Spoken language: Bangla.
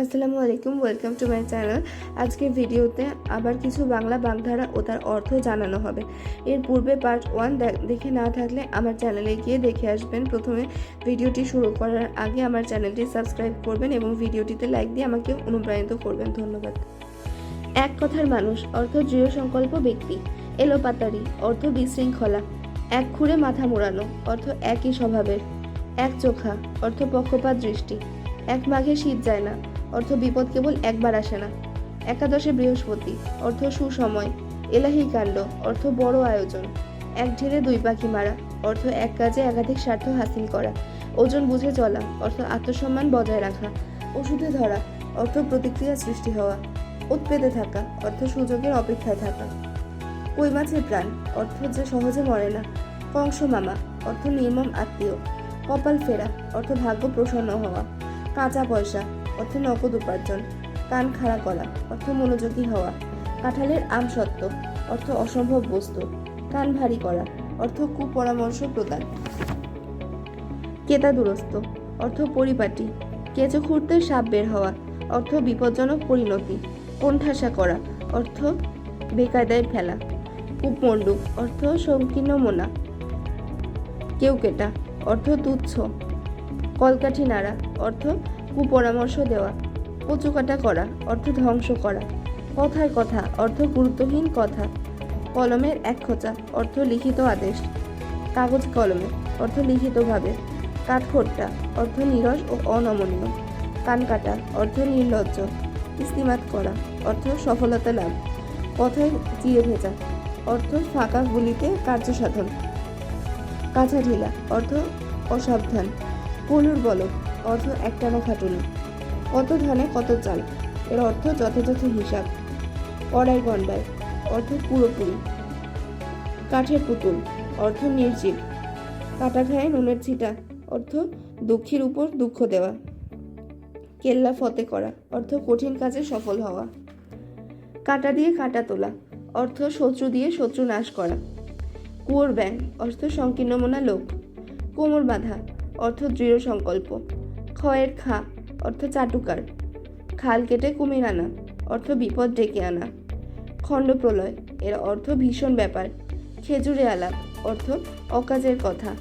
আসসালামু আলাইকুম ওয়েলকাম টু মাই চ্যানেল আজকের ভিডিওতে আবার কিছু বাংলা বাগধারা ও তার অর্থ জানানো হবে। এর পূর্বে পার্ট ওয়ান দেখে না থাকলে আমার চ্যানেলে গিয়ে দেখে আসবেন। প্রথমে ভিডিওটি শুরু করার আগে আমার চ্যানেলটি সাবস্ক্রাইব করবেন এবং ভিডিওটিতে লাইক দিয়ে আমাকে অনুপ্রাণিত করবেন। ধন্যবাদ। এক কথার মানুষ, অর্থ দৃঢ় সংকল্প ব্যক্তি। এলোপাতারি অর্থ বিশৃঙ্খলা। এক খুঁড়ে মাথা মোড়ানো, অর্থ একই স্বভাবের। এক চোখা, অর্থ পক্ষপাত দৃষ্টি। এক মাঘে শীত যায় না। অর্থ বিপদ কেবল একবার আসে না। একাদশে বৃহস্পতি, অর্থ সুসময়, এলাহি কাণ্ড, অর্থ বড় আয়োজন। এক ঢেলে দুই পাখি মারা, অর্থ এক কাজে একাধিক স্বার্থ হাসিল করা। ওজন বুঝে চলা, অর্থ আত্মসম্মান বজায় রাখা। ওষুধে ধরা, অর্থ প্রতিক্রিয়া সৃষ্টি হওয়া। উৎপেতে থাকা, অর্থ সুযোগের অপেক্ষায় থাকা। কই মাছের প্রাণ, অর্থ যে সহজে মরে না। কংস মামা, অর্থ নির্মম আত্মীয়। কপাল ফেরা, অর্থ ভাগ্য প্রসন্ন হওয়া। কাঁচা পয়সা অর্থ নগদ উপার্জন, কান খাড়া করা, অর্থ মনোযোগী হওয়া, কাঁঠালের আম সত্ত্ব অর্থ অসম্ভব বস্তু, কান ভারী করা, অর্থ কুপরামর্শ প্রদান। কেতা দুরস্ত অর্থ পরিপাটি, কেঁচো খুঁড়তে সাপ বের হওয়া, অর্থ বিপজ্জনক পরিণতি, কোণঠাসা করা, অর্থ বেকায়দায় ফেলা কূপমণ্ডুক অর্থ সংকীর্ণ মোনা, কেউ কেটা অর্থ তুচ্ছ। কলকাঠি নাড়া, অর্থ কুপরামর্শ দেওয়া, কচুকাটা করা, অর্থ ধ্বংস করা। কথায় কথা, অর্থ গুরুত্বহীন কথা। কলমের এক খোঁচা, অর্থ লিখিত আদেশ। কাগজ কলমে, অর্থ লিখিতভাবে। কাঠখোট্টা, অর্থ নিরস ও অনমনীয়। কান কাটা, অর্থ নির্লজ্জ। ইস্তিমাত করা, অর্থ সফলতা লাভ। কথায় চিড়ে ভেজা, অর্থ ফাঁকা গুলিতে কার্য সাধন। কাঁচা ঢিলা, অর্থ অসাবধান। পলুর বলক অর্থ একটানা খাটুনি। কত ধানে কত চাল? এর অর্থ যথাযথ হিসাব। কড়াই গন্ডায় অর্থ পুরোপুরি। কাঠের পুতুল, অর্থ নির্জীব। কাটা খায় নুনের ছিটা, অর্থ দুঃখের উপর দুঃখ দেওয়া। কেল্লা ফতে করা, অর্থ কঠিন কাজে সফল হওয়া। কাটা দিয়ে কাটা তোলা, অর্থ শত্রু দিয়ে শত্রু নাশ করা। কুয়োর ব্যাং অর্থ সংকীর্ণমনা লোক কোমর বাঁধা অর্থ দৃঢ় সংকল্প। ক্ষয়ের খা, অর্থ চাটুকার। খাল কেটে কুমির আনা, অর্থ বিপদ ডেকে আনা। খণ্ড প্রলয়, এর অর্থ ভীষণ ব্যাপার। খেজুরে আলাপ, অর্থ অকাজের কথা.